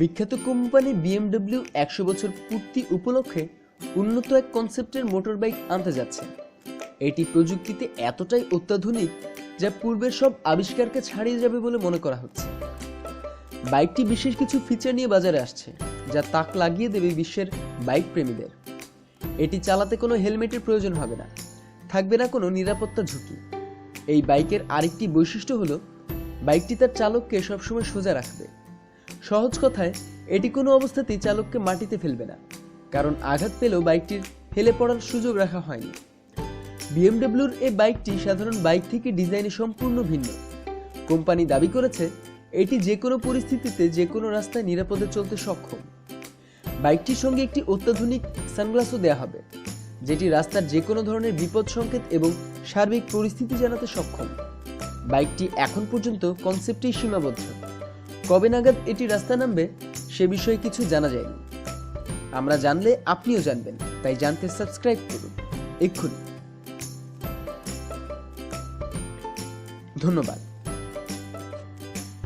বিখ্যাত company BMW একশো বছর পূর্তি উপলক্ষে উন্নত এক কনসেপ্টের মোটর বাইক আনতে যাচ্ছে। এটি প্রযুক্তিতে এতটাই অত্যাধুনিক যা পূর্বের সব আবিষ্কারকে ছাড়িয়ে যাবে বলে মনে করা হচ্ছে। বাইকটি বিশেষ কিছু ফিচার নিয়ে বাজারে আসছে, যা তাক লাগিয়ে দেবে বিশ্বের বাইক প্রেমীদের। এটি চালাতে কোনো হেলমেটের প্রয়োজন হবে না, থাকবে না কোনো নিরাপত্তা ঝুঁকি। এই বাইকের আরেকটি বৈশিষ্ট্য হলো, বাইকটি তার চালককে সবসময় সোজা রাখবে। সহজ কথায়, এটি কোনো অবস্থাতেই চালককে মাটিতে ফেলবে না। কারণ আঘাত পেলেও বাইকটির ফেলে পড়ার সুযোগ রাখা হয়নি। বিএমডব্লিউর এই বাইকটি সাধারণ বাইক থেকে ডিজাইনে সম্পূর্ণ ভিন্ন। কোম্পানি দাবি করেছে, এটি যে কোনো পরিস্থিতিতে যে কোনো রাস্তায় নিরাপদে চলতে সক্ষম। বাইকটির সঙ্গে একটি অত্যাধুনিক সানগ্লাসও দেওয়া হবে, যেটি রাস্তার যে কোনো ধরনের বিপদ সংকেত এবং সার্বিক পরিস্থিতি জানাতে সক্ষম। বাইকটি এখন পর্যন্ত কনসেপ্টেই সীমাবদ্ধ। কবে নাগাদ এটি রাস্তা নামবে, সে বিষয়ে কিছু জানা যায়নি। আমরা জানলে আপনিও জানবেন, তাই জানতে সাবস্ক্রাইব করুন। এক্ষুনি। ধন্যবাদ।